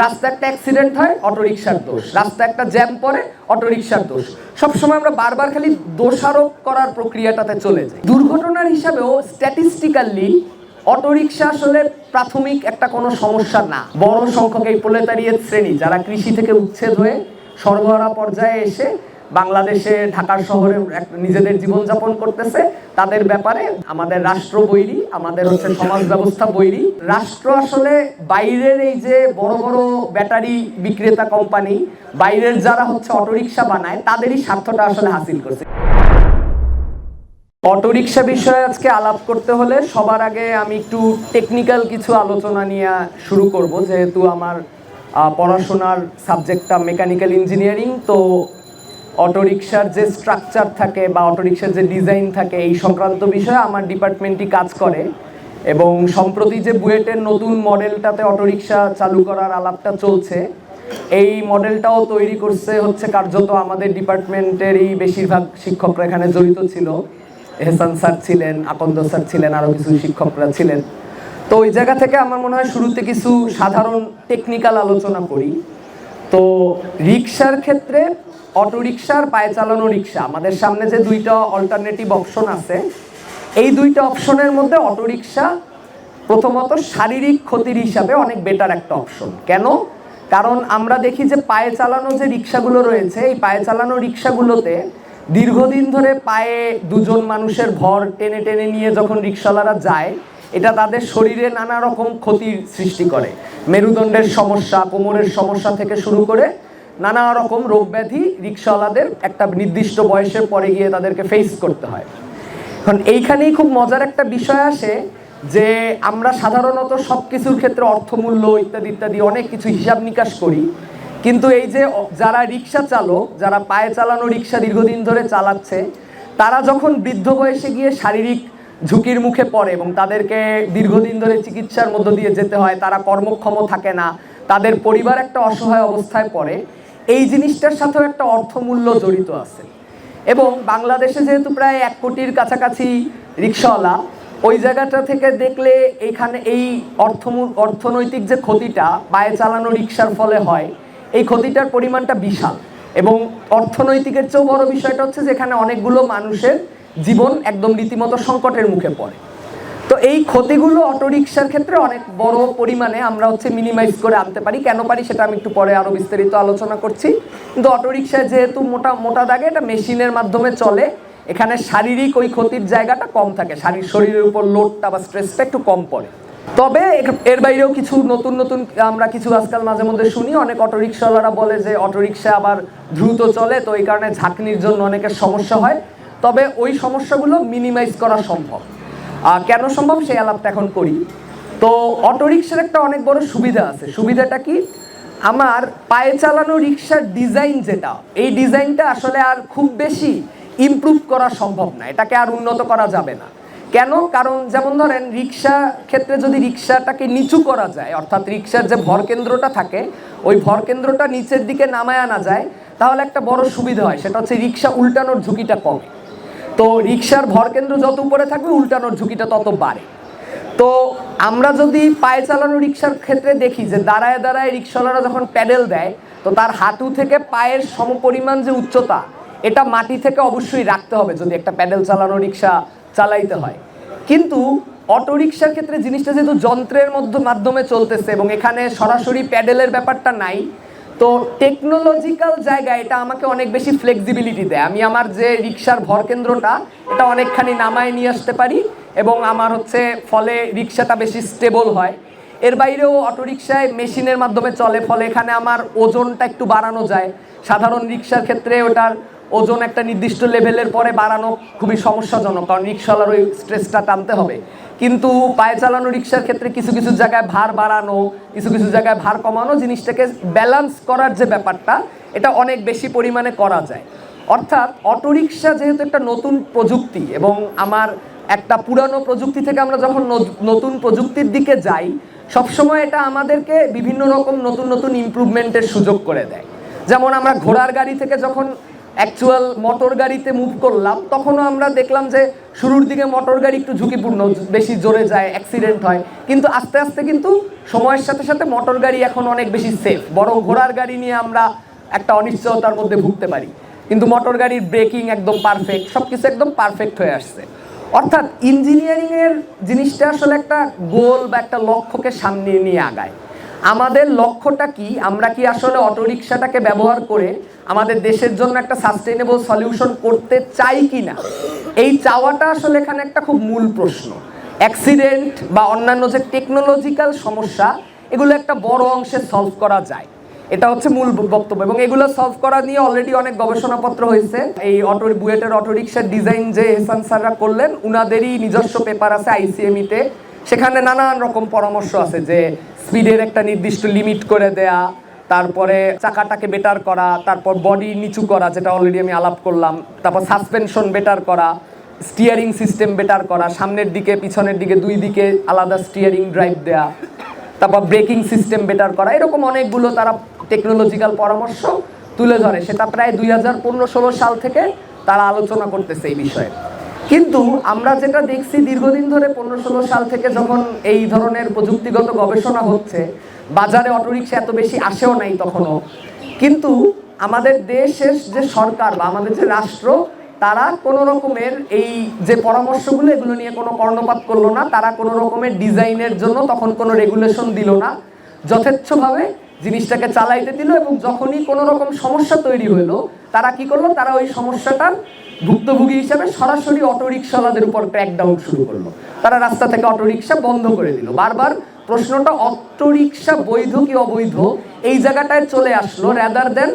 রাস্তা একটা অ্যাক্সিডেন্ট হয় অটোরিকশার দোষ। রাস্তা একটা জ্যাম পড়ে অটোরিকশার দোষ। সবসময় আমরা বারবার খালি দোষারোপ করার প্রক্রিয়াটাতে চলে যাই। দুর্ঘটনার হিসাবেও স্ট্যাটিস্টিক্যালি অটোরিকশা আসলে প্রাথমিক একটা কোনো সমস্যা না। বড় সংখ্যক এই প্রলেতারিয়ের শ্রেণি যারা কৃষি থেকে উচ্ছেদ হয়ে সরবরাহ পর্যায়ে এসে বাংলাদেশে ঢাকার শহরে নিজেদের জীবনযাপন করতেছে, তাদের ব্যাপারে আমাদের রাষ্ট্র বৈরী, আমাদের হচ্ছে সমাজ ব্যবস্থা বৈরী। রাষ্ট্র আসলে বাইরের এই যে বড় বড় ব্যাটারি বিক্রেতা কোম্পানি, বাইরের যারা হচ্ছে অটোরিকশা বানায়, তাদেরই স্বার্থটা আসলে হাসিল করছে। অটোরিকশা বিষয়ে আজকে আলাপ করতে হলে সবার আগে আমি একটু টেকনিক্যাল কিছু আলোচনা নিয়ে শুরু করব, যেহেতু আমার পড়াশোনার সাবজেক্টটা মেকানিক্যাল ইঞ্জিনিয়ারিং তো অটোরিকশার যে স্ট্রাকচার থাকে বা অটোরিকশার যে ডিজাইন থাকে, এই সংক্রান্ত বিষয়ে আমার ডিপার্টমেন্টই কাজ করে। এবং সম্প্রতি যে বুয়েটের নতুন মডেলটাতে অটোরিকশা চালু করার আলাপটা চলছে, এই মডেলটাও তৈরি করছে হচ্ছে কার্যত আমাদের ডিপার্টমেন্টেরই বেশিরভাগ শিক্ষকরা এখানে জড়িত ছিল। এহসান স্যার ছিলেন, আকন্দ স্যার ছিলেন আরও কিছু শিক্ষকরা ছিলেন। তো ওই জায়গা থেকে আমার মনে হয় শুরুতে কিছু সাধারণ টেকনিক্যাল আলোচনা করি। তো রিক্সার ক্ষেত্রে অটো পায়ে চালানো রিক্সা। আমাদের সামনে যে দুইটা অল্টারনেটিভ অপশন আছে, এই দুইটা অপশনের মধ্যে অটো রিক্সা প্রথমত শারীরিক ক্ষতির হিসাবে অনেক বেটার একটা অপশন কেন? কারণ আমরা দেখি যে পায়ে চালানো যে রিক্সাগুলো রয়েছে, এই পায়ে চালানো রিক্সাগুলোতে দীর্ঘদিন ধরে পায়ে দুজন মানুষের ভর টেনে টেনে নিয়ে যখন রিক্সাওয়ালারা যায় এটা তাদের শরীরে নানা রকম ক্ষতির সৃষ্টি করে। মেরুদণ্ডের সমস্যা, কোমরের সমস্যা থেকে শুরু করে নানা রকম রোগ ব্যাধি রিক্সাওয়ালাদের একটা নির্দিষ্ট বয়সের পরে গিয়ে তাদেরকে ফেস করতে হয়। এখন এইখানেই খুব মজার একটা বিষয় আসে যে আমরা সাধারণত সব কিছুর ক্ষেত্রে অর্থমূল্য ইত্যাদি ইত্যাদি অনেক কিছু হিসাব নিকাশ করি। কিন্তু এই যে যারা রিক্সা চালক, যারা পায়ে চালানো রিক্সা দীর্ঘদিন ধরে চালাচ্ছে, তারা যখন বৃদ্ধ বয়সে গিয়ে শারীরিক ঝুঁকির মুখে পড়ে এবং তাদেরকে দীর্ঘদিন ধরে চিকিৎসার মধ্য দিয়ে যেতে হয়, তারা কর্মক্ষম থাকে না, তাদের পরিবার একটা অসহায় অবস্থায় পড়ে, এই জিনিসটার সাথেও একটা অর্থমূল্য জড়িত আছে। এবং বাংলাদেশে যেহেতু প্রায় এক কোটির কাছাকাছি রিক্সাওয়ালা, ওই জায়গাটা থেকে দেখলে এখানে এই অর্থমূল, অর্থনৈতিক যে ক্ষতিটা পায়ে চালানো রিক্সার ফলে হয়, এই ক্ষতিটার পরিমাণটা বিশাল। এবং অর্থনৈতিকের চেয়েও বড় বিষয়টা হচ্ছে যে এখানে অনেকগুলো মানুষের জীবন একদম রীতিমতো সংকটের মুখে পড়ে। তো এই ক্ষতিগুলো অটোরিকশার ক্ষেত্রে অনেক বড় পরিমাণে আমরা হচ্ছে মিনিমাইজ করে আনতে পারি। কেন পারি সেটা আমি একটু পরে আরও বিস্তারিত আলোচনা করছি। কিন্তু অটোরিকশায় যেহেতু মোটা মোটা দাগে এটা মেশিনের মাধ্যমে চলে, এখানে শারীরিক ওই ক্ষতির জায়গাটা কম থাকে। শারীর, শরীরের উপর লোডটা বা স্ট্রেসটা একটু কম পড়ে। তবে এর- এর বাইরেও কিছু নতুন নতুন আমরা কিছু আজকাল মাঝে মধ্যে শুনি। অনেক অটোরিকশাওয়ালারা বলে যে অটোরিকশা আবার দ্রুত চলে, তো এই কারণে ঝাঁকনির জন্য অনেকের সমস্যা হয়। তবে ওই সমস্যাগুলো মিনিমাইজ করা সম্ভব। কেন সম্ভব সেই আলাপটা এখন করি। তো অটোরিকশার একটা অনেক বড় সুবিধা আছে। সুবিধাটা কি? আমার পায়ে চালানো রিক্সার ডিজাইন যেটা, এই ডিজাইনটা আসলে আর খুব বেশি ইমপ্রুভ করা সম্ভব না। এটাকে আর উন্নত করা যাবে না। কেন? কারণ যেমন ধরেন রিক্সা ক্ষেত্রে যদি রিক্সাটাকে নিচু করা যায়, অর্থাৎ রিক্সার যে ভরকেন্দ্রটা থাকে, ওই ভরকেন্দ্রটা নিচের দিকে নামায় আনা যায়, তাহলে একটা বড় সুবিধা হয়। সেটা হচ্ছে রিক্সা উল্টানোর ঝুঁকিটা কমে। তো রিক্সার ভরকেন্দ্র যত উপরে থাকবে, উল্টানোর ঝুঁকিটা তত বাড়ে। তো আমরা যদি পায়ে চালানো রিক্সার ক্ষেত্রে দেখি যে দাঁড়ায় দাঁড়ায় রিক্সাওয়ালারা যখন প্যাডেল দেয়, তো তার হাঁটু থেকে পায়ের সমপরিমাণ যে উচ্চতা, এটা মাটি থেকে অবশ্যই রাখতে হবে যদি একটা প্যাডেল চালানো রিক্সা চালাইতে হয়। কিন্তু অটো রিক্সার ক্ষেত্রে জিনিসটা যেহেতু যন্ত্রের মধ্য মাধ্যমে চলতেছে এবং এখানে সরাসরি প্যাডেলের ব্যাপারটা নাই তো টেকনোলজিক্যাল জায়গা এটা আমাকে অনেক বেশি ফ্লেক্সিবিলিটি দেয়। আমি আমার যে রিক্সার ভরকেন্দ্রটা এটা অনেকখানি নামায় নিয়ে আসতে পারি এবং আমার হচ্ছে ফলে রিক্সাটা বেশি স্টেবল হয়। এর বাইরেও অটোরিকশায় মেশিনের মাধ্যমে চলে, ফলে এখানে আমার ওজনটা একটু বাড়ানো যায়। সাধারণ রিক্সার ক্ষেত্রে ওটার ওজন একটা নির্দিষ্ট লেভেলের পরে বাড়ানো খুবই সমস্যাজনক, কারণ রিক্সাওয়ালার ওই স্ট্রেসটা টানতে হবে। কিন্তু পায়ে চালানো রিক্সার ক্ষেত্রে কিছু কিছু জায়গায় ভার বাড়ানো, কিছু কিছু জায়গায় ভার কমানো জিনিসটাকে ব্যালেন্স করার যে ব্যাপারটা, এটা অনেক বেশি পরিমাণে করা যায়। অর্থাৎ অটোরিকশা যেহেতু একটা নতুন প্রযুক্তি এবং আমার একটা পুরানো প্রযুক্তি থেকে আমরা যখন নতুন প্রযুক্তির দিকে যাই, সবসময় এটা আমাদেরকে বিভিন্ন রকম নতুন নতুন ইমপ্রুভমেন্টের সুযোগ করে দেয়। যেমন আমরা ঘোড়ার গাড়ি থেকে যখন অ্যাকচুয়াল মোটর গাড়িতে মুভ করলাম, তখনও আমরা দেখলাম যে শুরুর দিকে মোটর গাড়ি একটু ঝুঁকিপূর্ণ, বেশি জোরে যায় অ্যাক্সিডেন্ট হয়। কিন্তু আস্তে আস্তে কিন্তু সময়ের সাথে সাথে মোটর গাড়ি এখন অনেক বেশি সেফ বরং ঘোড়ার গাড়ি নিয়ে আমরা একটা অনিশ্চয়তার মধ্যে ভুগতে পারি। কিন্তু মোটর গাড়ির ব্রেকিং একদম পারফেক্ট সব কিছু একদম পারফেক্ট হয়ে আসছে। অর্থাৎ ইঞ্জিনিয়ারিংয়ের জিনিসটা আসলে একটা গোল বা একটা লক্ষ্যকে সামনে নিয়ে আগায়। আমাদের লক্ষ্যটা কি? আমরা কি আসলে অটোরিকশাটাকে ব্যবহার করে আমাদের দেশের জন্য একটা সাস্টেইনেবল সলিউশন করতে চাই কি না এই চাওয়াটা আসলে এখানে একটা খুব মূল প্রশ্ন। অ্যাক্সিডেন্ট বা অন্যান্য যে টেকনোলজিক্যাল সমস্যা এগুলো একটা বড় অংশে সলভ করা যায়। এটা হচ্ছে মূল বক্তব্য এবং এগুলো সলভ করা নিয়ে অলরেডি অনেক গবেষণাপত্র হয়েছে। এই অটো বুয়েটের অটোরিকশার ডিজাইন যে এহসান স্যাররা করলেন উনাদেরই নিজস্ব পেপার আছে আইসিএমইতে সেখানে নানান রকম পরামর্শ আছে যে স্পিডের একটা নির্দিষ্ট লিমিট করে দেয়া তারপরে চাকাটাকে বেটার করা, তারপর বডি নিচু করা, যেটা অলরেডি আমি আলাপ করলাম। তারপর সাসপেনশন বেটার করা স্টিয়ারিং সিস্টেম বেটার করা, সামনের দিকে, পিছনের দিকে, দুই দিকে আলাদা স্টিয়ারিং ড্রাইভ দেয়া, তারপর ব্রেকিং সিস্টেম বেটার করা, এরকম অনেকগুলো তারা টেকনোলজিক্যাল পরামর্শ তুলে ধরে। সেটা প্রায় দুই হাজার পনেরো ষোলো সাল থেকে তারা আলোচনা করতেছে এই বিষয়ে। কিন্তু আমরা যেটা দেখছি দীর্ঘদিন ধরে পনেরো ষোলো সাল থেকে যখন এই ধরনের প্রযুক্তিগত গবেষণা হচ্ছে বাজারে অটোরিক্সা এত বেশি আসেও নাই তখনও। কিন্তু আমাদের দেশের যে সরকার বা আমাদের যে রাষ্ট্র, তারা কোনো রকমের এই যে পরামর্শগুলো, এগুলো নিয়ে কোনো কর্ণপাত করল না। তারা কোনো রকমের ডিজাইনের জন্য তখন কোনো রেগুলেশন দিল না। যথেচ্ছভাবে জিনিসটাকে চালাইতে দিল এবং যখনই কোনো রকম সমস্যা তৈরি হলো তারা কি করল? তারা ওই সমস্যাটার ভুক্তভোগী হিসাবে সরাসরি অটোরিকশাওয়ালাদের উপর ক্র্যাকডাউন শুরু করল। তারা রাস্তা থেকে অটোরিক্সা বন্ধ করে দিল। বারবার প্রশ্নটা অটোরিকশা বৈধ কি অবৈধ? এই জায়গাটায় চলে আসলো র্যাদার দেন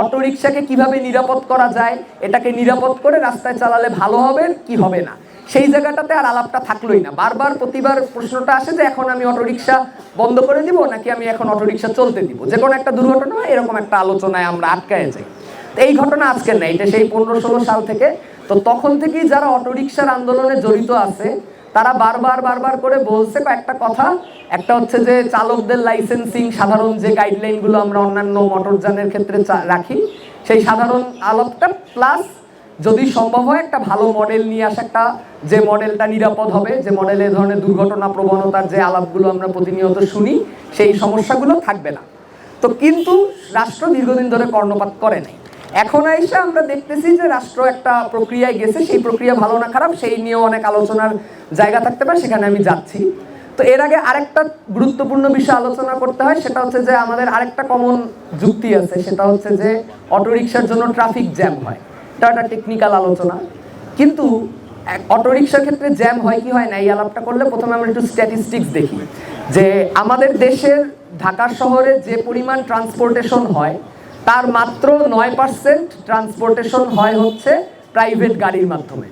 অটোরিকশাকে কীভাবে নিরাপদ করা যায়, এটাকে নিরাপদ করে রাস্তায় চালালে ভালো হবে কি হবে না। সেই জায়গাটাতে আর আলাপটা থাকলোই না। বারবার প্রতিবার প্রশ্নটা আসে যে, এখন আমি অটোরিকশা বন্ধ করে দিব, নাকি আমি এখন অটোরিকশা চলতে দিব? যে কোনো একটা দুর্ঘটনা এরকম একটা আলোচনায় আমরা আটকায় যাই। তো এই ঘটনা আজকের না, এটা সেই পনেরো ষোলো সাল থেকে। তো তখন থেকেই যারা অটোরিকশার আন্দোলনে জড়িত আছে তারা বারবার বারবার করে বলছে কয়েকটা কথা। একটা হচ্ছে যে চালকদের লাইসেন্সিং সাধারণ যে গাইডলাইনগুলো আমরা অন্যান্য মোটরযানের ক্ষেত্রে রাখি, সেই সাধারণ আলোকটা প্লাস যদি সম্ভব হয় একটা ভালো মডেল নিয়ে আসা, একটা যে মডেলটা নিরাপদ হবে, যে মডেলে ধরনের দুর্ঘটনা প্রবণতার যে আলাপগুলো আমরা প্রতিনিয়ত শুনি, সেই সমস্যাগুলো থাকবে না। তো কিন্তু রাষ্ট্র দীর্ঘদিন ধরে কর্ণপাত করে নাই। এখন এসে আমরা দেখতেছি যে রাষ্ট্র একটা প্রক্রিয়ায় গেছে, সেই প্রক্রিয়া ভালো না খারাপ, সেই নিয়েও অনেক আলোচনার জায়গা থাকতে পারে, সেখানে আমি যাচ্ছি। তো এর আগে আরেকটা গুরুত্বপূর্ণ বিষয় আলোচনা করতে হয়, সেটা হচ্ছে যে আমাদের আরেকটা কমন যুক্তি আছে, সেটা হচ্ছে যে অটোরিকশার জন্য ট্রাফিক জ্যাম হয়। এটা একটা টেকনিক্যাল আলোচনা। কিন্তু অটোরিকশার ক্ষেত্রে জ্যাম হয় কি হয় না, এই আলাপটা করলে প্রথমে আমরা একটু স্ট্যাটিস্টিক্স দেখি। যে আমাদের দেশের ঢাকা শহরে যে পরিমাণ ট্রান্সপোর্টেশন হয় তার মাত্র নয় পার্সেন্ট ট্রান্সপোর্টেশন হয় হচ্ছে প্রাইভেট গাড়ির মাধ্যমে।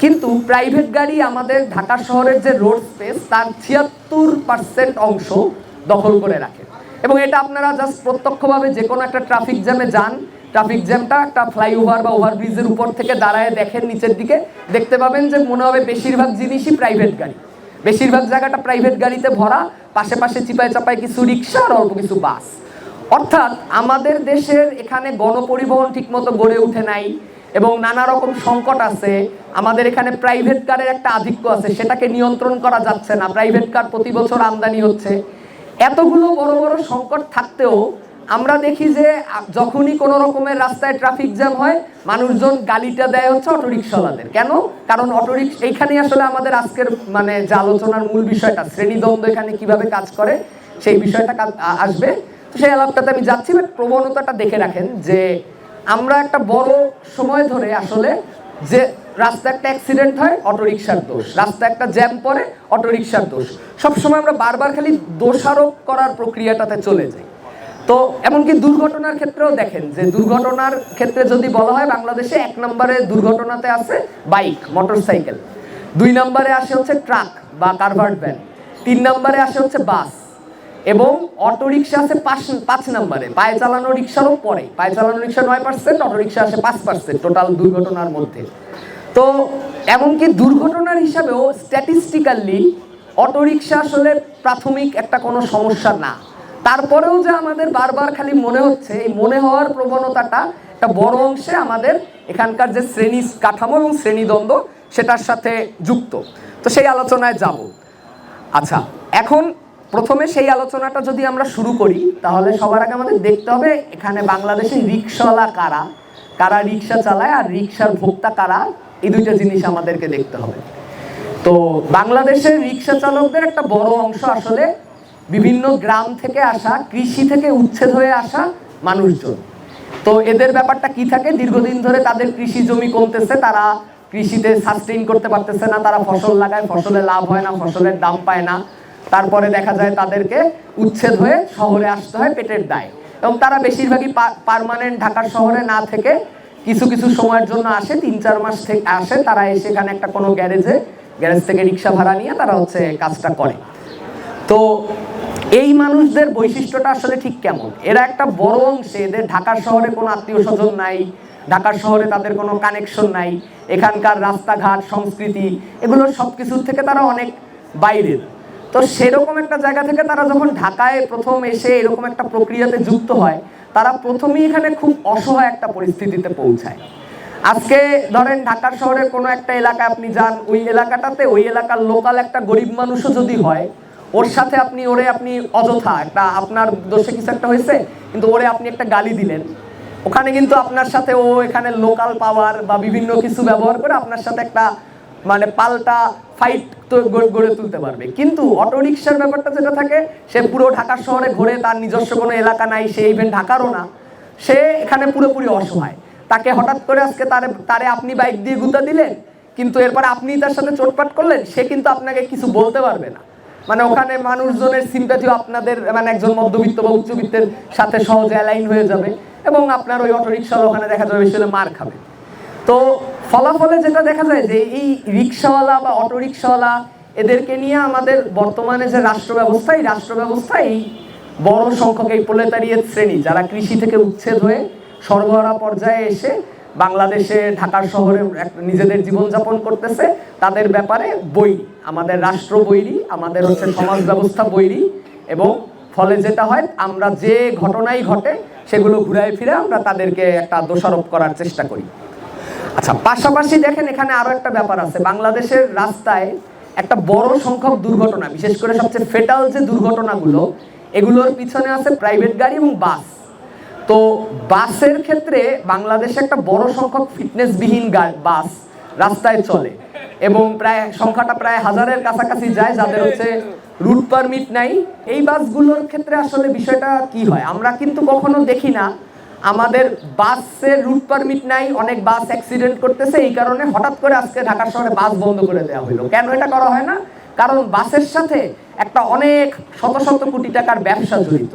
কিন্তু প্রাইভেট গাড়ি আমাদের ঢাকা শহরের যে রোড স্পেস তার ছিয়াত্তর পার্সেন্ট অংশ দখল করে রাখে। এবং এটা আপনারা জাস্ট প্রত্যক্ষভাবে যে কোনো একটা ট্রাফিক জ্যামে যান। ট্রাফিক জ্যামটা একটা ফ্লাইওভার বা ওভারব্রিজের উপর থেকে দাঁড়ায় দেখেন নিচের দিকে। দেখতে পাবেন যে মনে হবে বেশিরভাগ জিনিসই প্রাইভেট গাড়ি। বেশিরভাগ জায়গাটা প্রাইভেট গাড়িতে ভরা। পাশে পাশে চিপায় চাপায় কিছু রিক্সা আর অল্প কিছু বাস। অর্থাৎ আমাদের দেশের এখানে গণপরিবহন ঠিকমতো গড়ে উঠে নাই এবং নানা রকম সংকট আছে। আমাদের এখানে প্রাইভেট কারের একটা আধিক্য আছে, সেটাকে নিয়ন্ত্রণ করা যাচ্ছে না। প্রাইভেট কার প্রতি বছর আমদানি হচ্ছে। এতগুলো বড় বড় সংকট থাকতেও আমরা দেখি যে যখনই কোনো রকমের রাস্তায় ট্রাফিক জ্যাম হয়, মানুষজন গালিটা দেয় হচ্ছে অটোরিক্সাওয়ালাদের কেন? কারণ অটোরিক্স এইখানে আসলে আমাদের আজকের মানে যে আলোচনার মূল বিষয়টা, শ্রেণীদ্বন্দ্ব এখানে কীভাবে কাজ করে, সেই বিষয়টা আসবে। সেই আলাপটাতে আমি যাচ্ছি বাট প্রবণতাটা দেখে রাখেন যে আমরা একটা বড় সময় ধরে আসলে যে রাস্তা একটা অ্যাক্সিডেন্ট হয়, অটোরিকশার দোষ। রাস্তা একটা জ্যাম পড়ে, অটোরিকশার দোষ। সবসময় আমরা বারবার খালি দোষারোপ করার প্রক্রিয়াটাতে চলে যাই। তো এমনকি দুর্ঘটনার ক্ষেত্রেও দেখেন যে দুর্ঘটনার ক্ষেত্রে যদি বলা হয়, বাংলাদেশে এক নম্বরে দুর্ঘটনাতে আছে বাইক মোটরসাইকেল দুই নম্বরে আসে হচ্ছে ট্রাক বা কারভার্ড ভ্যান তিন নম্বরে আসে হচ্ছে বাস। এবং অটো রিক্সা আছে পাঁচ পাঁচ নম্বরে। পায়ে চালানো রিক্সারও পরে। পায়ে চালানো রিক্সা নয় পার্সেন্ট অটো রিক্সা আসে পাঁচ পার্সেন্ট, টোটাল দুর্ঘটনার মধ্যে। তো এমনকি দুর্ঘটনার হিসাবেও স্ট্যাটিস্টিক্যালি অটো রিক্সা আসলে প্রাথমিক একটা কোনো সমস্যা না। তারপরেও যে আমাদের বারবার খালি মনে হচ্ছে, এই মনে হওয়ার প্রবণতাটা একটা বড় অংশে আমাদের এখানকার যে শ্রেণি কাঠামো এবং শ্রেণীদ্বন্দ্ব, সেটার সাথে যুক্ত। তো সেই আলোচনায় যাব। আচ্ছা এখন প্রথমে সেই আলোচনাটা যদি আমরা শুরু করি, তাহলে সবার আগে আমাদের দেখতে হবে এখানে বাংলাদেশে রিক্সাওয়ালা কারা? কারা রিক্সা চালায় আর রিক্সার ভোক্তা কারা? এই দুইটা জিনিস আমাদেরকে দেখতে হবে। তো বাংলাদেশের রিক্সা চালকদের একটা বড় অংশ আসলে বিভিন্ন গ্রাম থেকে আসা, কৃষি থেকে উচ্ছেদ হয়ে আসা মানুষজন। তো এদের ব্যাপারটা কি থাকে? দীর্ঘদিন ধরে তাদের কৃষি জমি কমতেছে, তারা কৃষিতে সাস্টেইন করতে পারতেছে না, তারা ফসল লাগায়, ফসলে লাভ হয় না, ফসলের দাম পায় না। তারপরে দেখা যায় তাদেরকে উচ্ছেদ হয়ে শহরে আসতে হয় পেটের দায়। এবং তারা বেশিরভাগই পার্মানেন্ট ঢাকার শহরে না থেকে কিছু কিছু সময়ের জন্য আসে, তিন চার মাস থেকে আসে। তারা এসে এখানে একটা কোনো গ্যারেজে, গ্যারেজ থেকে রিক্সা ভাড়া নিয়ে তারা হচ্ছে কাজটা করে। তো এই মানুষদের বৈশিষ্ট্যটা আসলে ঠিক কেমন? এরা একটা বড় অংশে এদের ঢাকার শহরে কোনো আত্মীয় স্বজন নাই ঢাকার শহরে তাদের কোনো কানেকশন নাই, এখানকার রাস্তাঘাট, সংস্কৃতি, এগুলো সব কিছুর থেকে তারা অনেক বাইরের। তো সেরকম একটা জায়গা থেকে তারা যখন ঢাকায় প্রথম এসে এরকম একটা প্রক্রিয়াতে যুক্ত হয়, তারা প্রথমেই এখানে খুব অসহায় একটা পরিস্থিতিতে পৌঁছায়। আজকে ধরেন ঢাকার শহরের কোনো একটা এলাকায় আপনি যান, ওই এলাকাটাতে ওই এলাকার লোকাল একটা গরিব মানুষও যদি হয়, ওর সাথে আপনি, ওরে আপনি অযথা একটা আপনার দোষে কিছু একটা হয়েছে, কিন্তু ওরে আপনি একটা গালি দিলেন। ওখানে কিন্তু আপনার সাথে ও এখানে লোকাল পাওয়ার বা বিভিন্ন কিছু ব্যবহার করে আপনার সাথে একটা মানে পাল্টা ফাইট তো গড়ে তুলতে পারবে। কিন্তু ব্যাপারটা যেটা থাকে, সে পুরো ঢাকা শহরে তার নিজস্ব কোনো এলাকা নাই, সে ইভেন ঢাকারও না। সে এখানে পুরোপুরি অসহায়। তাকে হঠাৎ করে আজকে তারে তারে আপনি বাইক দিয়ে গুতা দিলেন, কিন্তু এরপরে আপনি তার সাথে চোটপাট করলেন, সে কিন্তু আপনাকে কিছু বলতে পারবে না। মানে ওখানে মানুষজনের সিম্প্যাথিও আপনাদের মানে একজন মধ্যবিত্ত বা উচ্চবিত্তের সাথে সহজে অ্যালাইন হয়ে যাবে। এবং আপনার ওই অটোরিকশার ওখানে দেখা যাবে সেটা মার খাবে। তো ফলাফলে যেটা দেখা যায় যে এই রিক্সাওয়ালা বা অটোরিকশাওয়ালা এদেরকে নিয়ে আমাদের বর্তমানে যে রাষ্ট্র ব্যবস্থা, এই রাষ্ট্র ব্যবস্থা এই বড় সংখ্যক এই প্রলেতারিয়েত শ্রেণি, যারা কৃষি থেকে উচ্ছেদ হয়ে সরবরাহ পর্যায়ে এসে বাংলাদেশে, ঢাকার শহরে নিজেদের জীবনযাপন করতেছে। তাদের ব্যাপারে বই আমাদের রাষ্ট্র বৈরী, আমাদের হচ্ছে সমাজ ব্যবস্থা বৈরী এবং ফলে যেটা হয়, আমরা যে ঘটনাই ঘটে, সেগুলো ঘুরায় ফিরে আমরা তাদেরকে একটা দোষারোপ করার চেষ্টা করি। আচ্ছা পাশাপাশি দেখেন এখানে আরও একটা ব্যাপার আছে। বাংলাদেশের রাস্তায় একটা বড় সংখ্যক দুর্ঘটনা, বিশেষ করে সবচেয়ে ফেটাল যে দুর্ঘটনাগুলো, এগুলোর পিছনে আছে প্রাইভেট গাড়ি এবং বাস তো বাসের ক্ষেত্রে বাংলাদেশে একটা বড় সংখ্যক ফিটনেসবিহীন বাস রাস্তায় চলে এবং প্রায়, সংখ্যাটা প্রায় হাজারের কাছাকাছি যায়, যাদের হচ্ছে রুট পারমিট নাই। এই বাসগুলোর ক্ষেত্রে আসলে বিষয়টা কি হয়? আমরা কিন্তু কখনো দেখি না আমাদের বাসের রুট পারমিট নাই, অনেক বাস অ্যাক্সিডেন্ট করতেছে, এই কারণে হঠাৎ করে আজকে ঢাকা শহরে বাস বন্ধ করে দেওয়া হলো কেন এটা করা হয় না? কারণ বাসের সাথে একটা অনেক শত শত কোটি টাকার ব্যবসা জড়িত।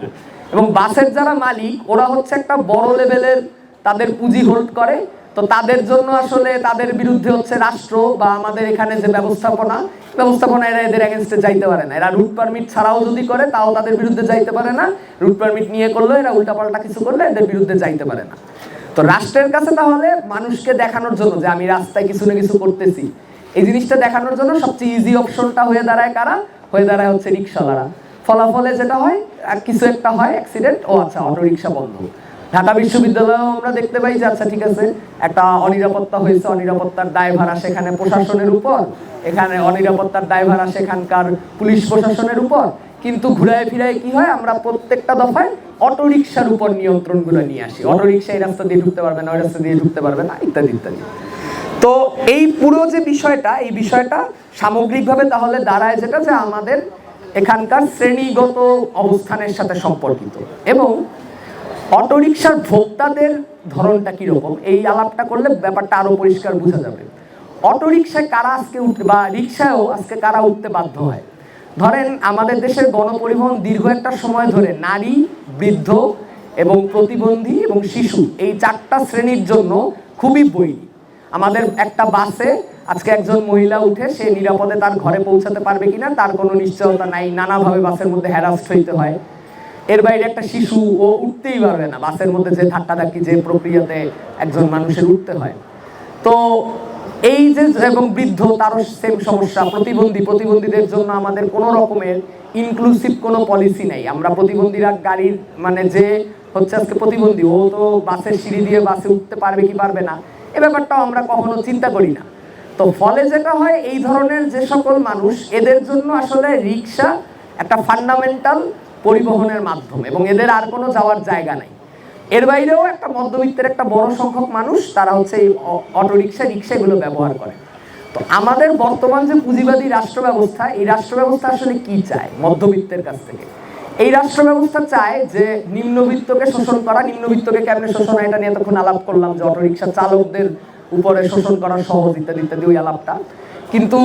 এবং বাসের যারা মালিক, ওরা হচ্ছে একটা বড় লেভেলের তাদের পুঁজি হোল্ড করে। তো তাদের জন্য আসলে তাদের বিরুদ্ধে হচ্ছে রাষ্ট্র বা আমাদের এখানে যে ব্যবস্থাপনা ব্যবস্থাপনা এরা এদের এগেনস্টে যাইতে পারে না। এরা রুট পারমিট ছাড়াও যদি করে, তাও তাদের বিরুদ্ধে যাইতে পারে না। রুট পারমিট নিয়ে করলে এরা উল্টাপাল্টা কিছু করলে এদের বিরুদ্ধে যাইতে পারে না। তো রাষ্ট্রের কাছে তাহলে মানুষকে দেখানোর জন্য যে আমি রাস্তায় কিছু না কিছু করতেছি, এই জিনিসটা দেখানোর জন্য সবচেয়ে ইজি অপশনটা হয়ে দাঁড়ায় কারা? হয়ে দাঁড়ায় হচ্ছে রিক্সাওয়ালারা। ফলাফলে যেটা হয় কিছু একটা হয় অ্যাক্সিডেন্ট ও আচ্ছা অটো রিক্সা বন্ধ। ঢাকা বিশ্ববিদ্যালয়েও আমরা দেখতে পাই যে আচ্ছা ঠিক আছে, একটা অনিরাপত্তা হয়েছে, অনিরাপত্তার দায়ভার আসে এখানে প্রশাসনের উপর, এখানে অনিরাপত্তার দায়ভার আসে এখানকার পুলিশ প্রশাসনের উপর, কিন্তু ঘুরায় ফিরায় কি হয়, আমরা প্রত্যেকটা দফায় অটো রিক্সার উপর নিয়ন্ত্রণগুলো নিয়ে আসি। অটো রিক্সা এই রাস্তা দিয়ে ঢুকতে পারবে না, ওই রাস্তা দিয়ে ঢুকতে পারবে না, ইত্যাদি ইত্যাদি। তো এই পুরো যে বিষয়টা, এই বিষয়টা সামগ্রিকভাবে তাহলে দাঁড়ায় যেটা যে আমাদের এখানকার শ্রেণীগত অবস্থানের সাথে সম্পর্কিত। এবং অটোরিকশার ভোক্তাদের ধরনটা কীরকম? এই আলাপটা করলে ব্যাপারটা আরও পরিষ্কার বোঝা যাবে। অটোরিকশায় কারা আজকে উঠতে বা রিক্সায়ও আজকে কারা উঠতে বাধ্য হয়? ধরেন আমাদের দেশের গণপরিবহন দীর্ঘ একটা সময় ধরে নারী, বৃদ্ধ এবং প্রতিবন্ধী এবং শিশু এই চারটা শ্রেণির জন্য খুবই বৈরী। আমাদের একটা বাসে আজকে একজন মহিলা উঠে, সে নিরাপদে তার ঘরে পৌঁছাতে পারবে কিনা, তার কোনো নিশ্চয়তা নাই। নানাভাবে বাসের মধ্যে হ্যারাস্ট হইতে হয়। এর বাইরে একটা শিশু ও উঠতেই পারবে না। বাসের মধ্যে যে ধাক্কাধাক্কি, যে প্রক্রিয়াতে একজন মানুষের উঠতে হয়। তো এই যে এবং বৃদ্ধ, তারও সেম সমস্যা। প্রতিবন্ধী, প্রতিবন্ধীদের জন্য আমাদের কোনো রকমের ইনক্লুসিভ কোনো পলিসি নেই। আমরা প্রতিবন্ধীরা গাড়ির মানে যে হচ্ছে আজকে প্রতিবন্ধী, ও তো বাসের সিঁড়ি দিয়ে বাসে উঠতে পারবে কি পারবে না, এ ব্যাপারটাও আমরা কখনো চিন্তা করি না। তো ফলে যেটা হয়, এই ধরনের যে সকল মানুষ, এদের জন্য আসলে রিক্সা একটা ফান্ডামেন্টাল পরিবহনের মাধ্যম এবং এদের আর কোনো যাওয়ার জায়গা নাই। এর বাইরেও একটা মধ্যবিত্তের একটা বড় সংখ্যক মানুষ তারা হচ্ছে এই অটো রিক্সা রিক্সা এগুলো ব্যবহার করে। তো আমাদের বর্তমান যে পুঁজিবাদী রাষ্ট্র ব্যবস্থা এই রাষ্ট্র ব্যবস্থা আসলে কি চায় মধ্যবিত্তের কাছ থেকে? এই রাষ্ট্র ব্যবস্থা চায় যে নিম্নবিত্তকে শোষণ করা, নিম্নবিত্তকে কেমনে শোষণ এটা নিয়ে তখন আলাপ করলাম যে অটোরিকশা চালকদের উপরে শোষণ করা সহজ ইত্যাদি ইত্যাদি ওই আলাপটা। কিন্তু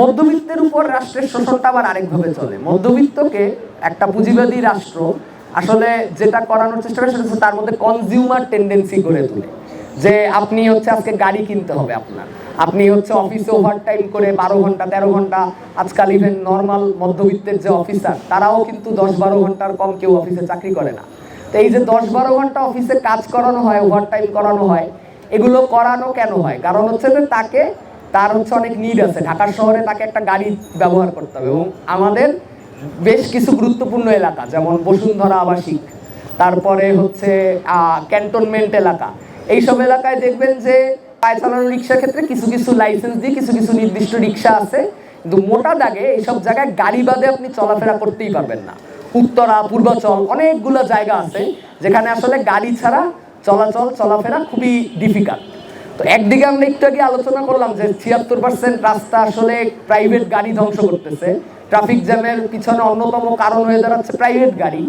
মধ্যবিত্তের উপর রাষ্ট্রের শোষণটা আবার আরেকভাবে চলে। মধ্যবিত্তকে একটা পুঁজিবাদী রাষ্ট্র আসলে যেটা করানোর চেষ্টা করে সেটা তার মধ্যে কনজিউমার টেন্ডেন্সি গড়ে তোলে। যে আপনি হচ্ছে আজকে গাড়ি কিনতে হবে আপনার। আপনি হচ্ছে অফিসে ওভারটাইম করে বারো ঘণ্টা, তেরো ঘণ্টা, আজকাল ইভেন নর্মাল মধ্যবিত্তের যে অফিসার তারাও কিন্তু দশ বারো ঘণ্টার কম কেউ অফিসে চাকরি করে না। তো এই যে দশ বারো ঘণ্টা অফিসে কাজ করানো হয় ওভারটাইম করানো হয়, এগুলো করানো কেন হয়? কারণ হচ্ছে যে তাকে তার হচ্ছে অনেক নিড আছে। ঢাকার শহরে তাকে একটা গাড়ি ব্যবহার করতে হবে। এবং আমাদের বেশ কিছু গুরুত্বপূর্ণ এলাকা, যেমন বসুন্ধরা আবাসিক, তারপরে হচ্ছে ক্যান্টনমেন্ট এলাকা। এইসব এলাকায় দেখবেন যে পায়ে চালানো রিক্সার ক্ষেত্রে কিছু কিছু লাইসেন্স দিয়ে কিছু কিছু নির্দিষ্ট রিক্সা আছে। কিন্তু মোটা দাগে এইসব জায়গায় গাড়ি বাদে আপনি চলাফেরা করতেই পারবেন না। উত্তরা, পূর্বাচল অনেকগুলো জায়গা আছে, যেখানে আসলে গাড়ি ছাড়া চলাচল, চলাফেরা খুবই ডিফিকাল্ট তো একদিকে আমরা একটু আগে আলোচনা করলাম যে ছিয়াত্তর পার্সেন্ট রাস্তা আসলে প্রাইভেট গাড়ি ধ্বংস করতেছে। ট্রাফিক জ্যামের পিছনে অন্যতম কারণ হয়ে দাঁড়াচ্ছে প্রাইভেট গাড়ি।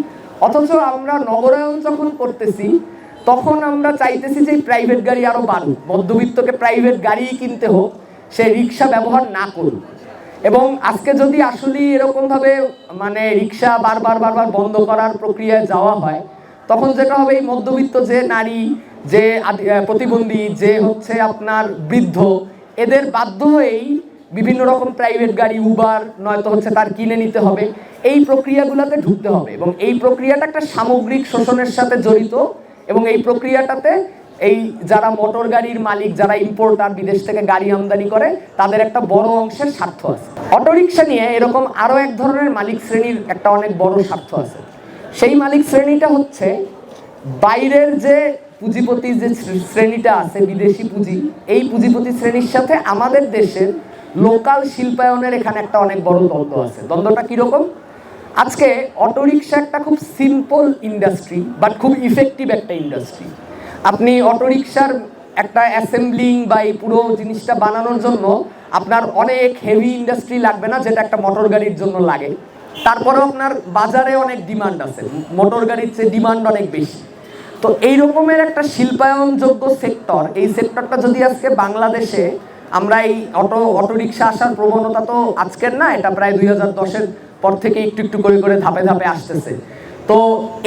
অথচ আমরা নগরায়ন যখন করতেছি, তখন আমরা চাইতেছি যে প্রাইভেট গাড়ি আরও বাড়ুক। মধ্যবিত্তকে প্রাইভেট গাড়ি কিনতে হোক, সে রিক্সা ব্যবহার না করুক। এবং আজকে যদি আসলে এরকমভাবে মানে রিক্সা বারবার বারবার বন্ধ করার প্রক্রিয়ায় যাওয়া হয়, তখন যেটা হবে এই মধ্যবিত্ত যে নারী যে প্রতিবন্ধী, যে হচ্ছে আপনার বৃদ্ধ, এদের বাধ্য হয়েই বিভিন্ন রকম প্রাইভেট গাড়ি উবার নয়তো হচ্ছে তার কিনে নিতে হবে। এই প্রক্রিয়াগুলোতে ঢুকতে হবে এবং এই প্রক্রিয়াটা একটা সামগ্রিক শোষণের সাথে জড়িত এবং এই প্রক্রিয়াটাতে এই যারা মোটর গাড়ির মালিক, যারা ইম্পোর্টার বিদেশ থেকে গাড়ি আমদানি করে, তাদের একটা বড় অংশের স্বার্থ আছে। অটোরিকশা নিয়ে এরকম আরও এক ধরনের মালিক শ্রেণির একটা অনেক বড় স্বার্থ আছে। সেই মালিক শ্রেণীটা হচ্ছে বাইরের যে পুঁজিপতি যে শ্রেণীটা আছে, বিদেশি পুঁজি, এই পুঁজিপতি শ্রেণির সাথে আমাদের দেশের লোকাল শিল্পায়নের এখানে একটা অনেক বড় দ্বন্দ্ব আছে। দ্বন্দ্বটা কীরকম? আজকে অটোরিকশা একটা খুব সিম্পল ইন্ডাস্ট্রি বাট খুব ইফেক্টিভ একটা ইন্ডাস্ট্রি আপনি অটোরিকশার একটা অ্যাসেম্বলিং বা এই পুরো জিনিসটা বানানোর জন্য আপনার অনেক হেভি ইন্ডাস্ট্রি লাগবে না, যেটা একটা মোটর গাড়ির জন্য লাগে। তারপরেও আপনার বাজারে অনেক ডিমান্ড আছে। মোটর গাড়ির চেয়ে ডিমান্ড অনেক বেশি। তো এই রকমের একটা শিল্পায়নযোগ্য সেক্টর এই সেক্টরটা যদি আজকে বাংলাদেশে, আমরা এই অটো, অটোরিকশা আসার প্রবণতা তো আজকের না, এটা প্রায় দুই হাজার দশের পর থেকে একটু একটু করে করে ধাপে ধাপে আসতেছে। তো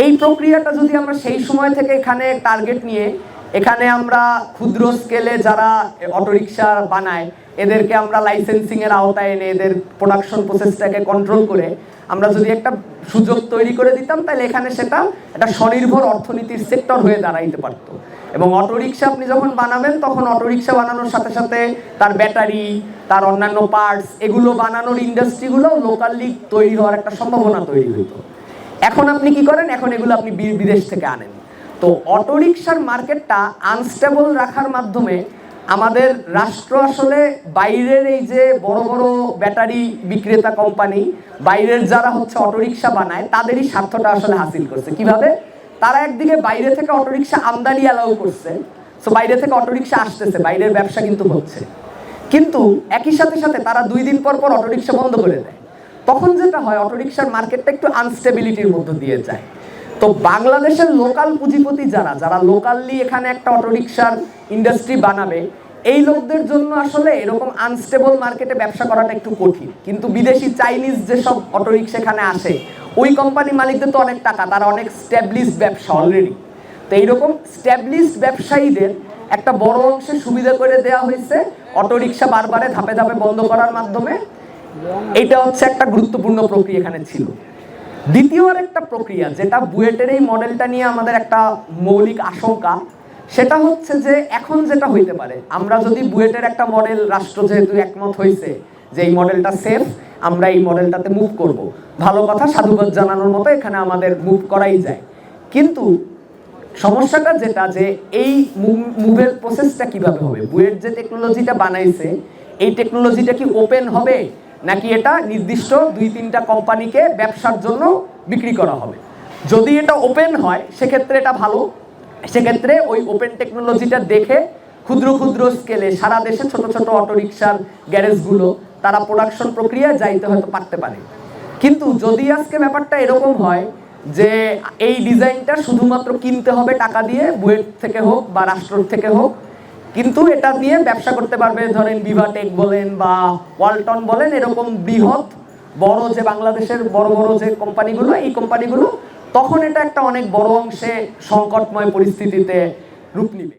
এই প্রক্রিয়াটা যদি আমরা সেই সময় থেকে এখানে টার্গেট নিয়ে, এখানে আমরা ক্ষুদ্র স্কেলে যারা অটোরিকশা বানায় এদেরকে আমরা লাইসেন্সিং এর আওতায় এনে এদের প্রোডাকশন প্রসেসটাকে কন্ট্রোল করে আমরা যদি একটা সুযোগ তৈরি করে দিতাম, তাহলে এখানে সেটা একটা স্বনির্ভর অর্থনীতির সেক্টর হয়ে দাঁড়াইতে পারতো। এবং অটোরিকশা আপনি যখন বানাবেন, তখন অটোরিকশা বানানোর সাথে সাথে তার ব্যাটারি, তার অন্যান্য পার্টস এগুলো বানানোর ইন্ডাস্ট্রিগুলো লোকালি তৈরি হওয়ার একটা সম্ভাবনা তৈরি হতো এখন আপনি কি করেন? এখন এগুলো আপনি বিদেশ থেকে আনেন। তো অটোরিকশার মার্কেটটা আনস্টেবল রাখার মাধ্যমে আমাদের রাষ্ট্র আসলে বাইরের এই যে বড় বড় ব্যাটারি বিক্রেতা কোম্পানি বাইরের যারা হচ্ছে অটোরিকশা বানায় তাদেরই স্বার্থটা আসলে হাসিল করছে। কীভাবে? তারা একদিকে বাইরে থেকে অটোরিকশা আমদানি অ্যালাউ করছে সো বাইরে থেকে অটোরিকশা আসতেছে বাইরের ব্যবসা কিন্তু হচ্ছে। কিন্তু একই সাথে সাথে তারা দুই দিন পর পর অটোরিকশা বন্ধ করে দেয়। তখন যেটা হয় অটোরিকশার মার্কেটটা একটু আনস্টেবিলিটির মধ্য দিয়ে যায়। তো বাংলাদেশের লোকাল পুঁজিপতি যারা যারা লোকালি এখানে একটা অটোরিকশার ইন্ডাস্ট্রি বানাবে, এই লোকদের জন্য আসলে এরকম আনস্টেবল মার্কেটে ব্যবসা করাটা একটু কঠিন। কিন্তু বিদেশি চাইনিজ যেসব অটোরিকশা এখানে আসে, ওই কোম্পানি মালিকদের তো অনেক টাকা, তারা অনেক স্ট্যাবলিশ ব্যবসা অলরেডি তো এইরকম স্ট্যাবলিশড ব্যবসায়ীদের একটা বড় অংশে সুবিধা করে দেওয়া হয়েছে অটোরিকশা বারবারে ধাপে ধাপে বন্ধ করার মাধ্যমে। এটা হচ্ছে একটা গুরুত্বপূর্ণ প্রক্রিয়া এখানে ছিল। দ্বিতীয় আর একটা প্রক্রিয়া, যেটা বুয়েটের এই মডেলটা নিয়ে আমাদের একটা মৌলিক আশঙ্কা, সেটা হচ্ছে যে এখন যেটা হইতে পারে, আমরা যদি বুয়েটের একটা মডেল, রাষ্ট্র যেহেতু একমত হয়েছে যে এই মডেলটা সেফ আমরা এই মডেলটাতে মুভ করব। ভালো কথা, সাধুবাদ জানানোর মতো এখানে আমাদের মুভ করাই যায়। কিন্তু সমস্যাটা যেটা যে এই মুভের প্রসেসটা কীভাবে হবে? বুয়েট যে টেকনোলজিটা বানাইছে, এই টেকনোলজিটা কি ওপেন হবে? নাকি এটা নির্দিষ্ট দুই তিনটা কোম্পানিকে ব্যবসার জন্য বিক্রি করা হবে? যদি এটা ওপেন হয়, সেক্ষেত্রে এটা ভালো। সেক্ষেত্রে ওই ওপেন টেকনোলজিটা দেখে ক্ষুদ্র ক্ষুদ্র স্কেলে সারা দেশে ছোট ছোট অটোরিকশার গ্যারেজগুলো তারা প্রোডাকশন প্রক্রিয়ায় যাইতে হয়তো পারতে পারে। কিন্তু যদি আজকে ব্যাপারটা এরকম হয় যে এই ডিজাইনটা শুধুমাত্র কিনতে হবে টাকা দিয়ে, বুয়েট থেকে হোক বা রাষ্ট্র থেকে হোক কিন্তু এটা দিয়ে ব্যবসা করতে পারবে, ধরেন বিভাটেক বলেন বা ওয়ালটন বলেন, এরকম বৃহৎ, বড় যে বাংলাদেশের বড় বড় যে কোম্পানিগুলো, এই কোম্পানিগুলো তখন এটা একটা অনেক বড় অংশে সংকটময় পরিস্থিতিতে রূপ নিবে।